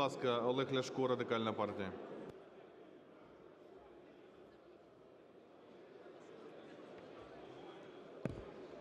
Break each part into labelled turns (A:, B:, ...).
A: ласка, Олег Ляшко, Радикальна партія.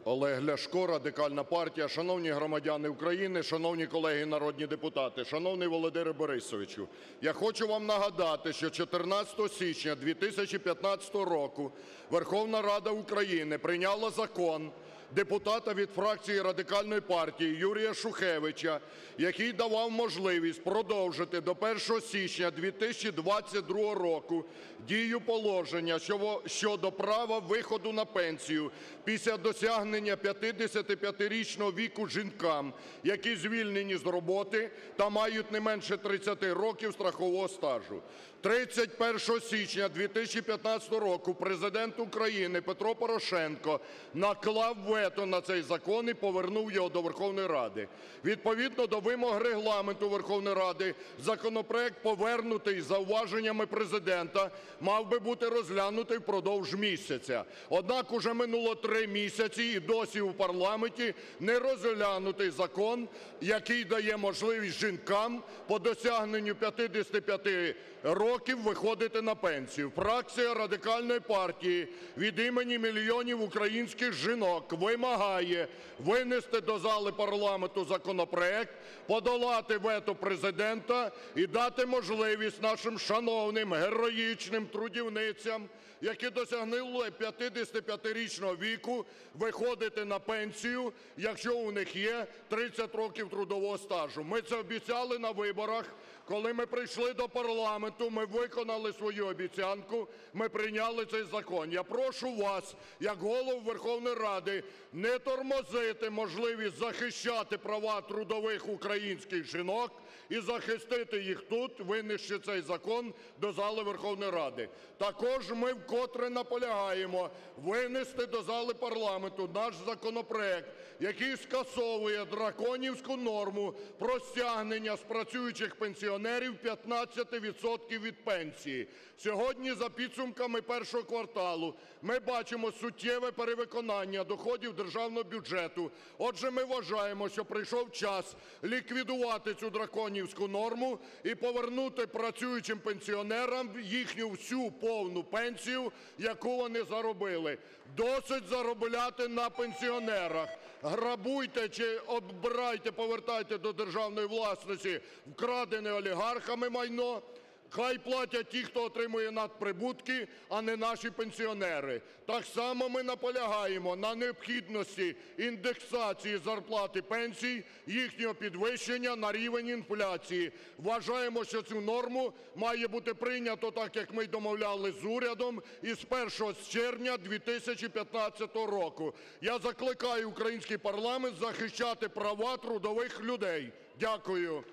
B: Олег Ляшко, Радикальна партія. Шановні громадяни України, шановні колеги народні депутати, шановний Володимире Борисовичу, я хочу вам нагадати, що 14 січня 2015 року Верховна Рада України прийняла закон депутата від фракції Радикальної партії Юрія Шухевича, який давав можливість продовжити до 1 січня 2022 року дію положення щодо права виходу на пенсію після досягнення 55-річного віку жінкам, які звільнені з роботи та мають не менше 30 років страхового стажу. 31 січня 2015 року Президент України Петро Порошенко наклав вето на цей закон і повернув його до Верховної Ради. Відповідно до вимог Регламенту Верховної Ради законопроект, повернутий зауваженнями Президента, мав би бути розглянутий впродовж місяця. Однак уже минуло три місяці і досі у парламенті не розглянутий закон, який дає можливість жінкам по досягненню 55 років виходити на пенсію. Фракція Радикальної партії від імені мільйонів українських жінок вимагає винести до зали парламенту законопроект, подолати вето Президента і дати можливість нашим шановним героїчним трудівницям, які досягнули 55-річного віку, виходити на пенсію, якщо у них є 30 років трудового стажу. Ми це обіцяли на виборах. Коли ми прийшли до парламенту, ми виконали свою обіцянку, ми прийняли цей закон. Я прошу вас, як Голову Верховної Ради, не тормозити можливість захищати права трудових українських жінок і захистити їх тут, винесши цей закон до зали Верховної Ради. Також ми вкотре наполягаємо винести до зали парламенту наш законопроект, який скасовує драконівську норму про стягнення з працюючих пенсіонерів 15% від пенсії. Сьогодні, за підсумками першого кварталу, ми бачимо суттєве перевиконання доходів державного бюджету. Отже, ми вважаємо, що прийшов час ліквідувати цю драконівську норму і повернути працюючим пенсіонерам їхню всю повну пенсію, яку вони заробили. Досить заробляти на пенсіонерах. Грабуйте чи оббирайте, повертайте до державної власності вкрадене олігархами майно. Хай платять ті, хто отримує надприбутки, а не наші пенсіонери. Так само ми наполягаємо на необхідності індексації зарплат і пенсій, їхнього підвищення на рівень інфляції. Вважаємо, що цю норму має бути прийнято так, як ми й домовлялись з урядом, із 1 червня 2015 року. Я закликаю український парламент захищати права трудових людей. Дякую.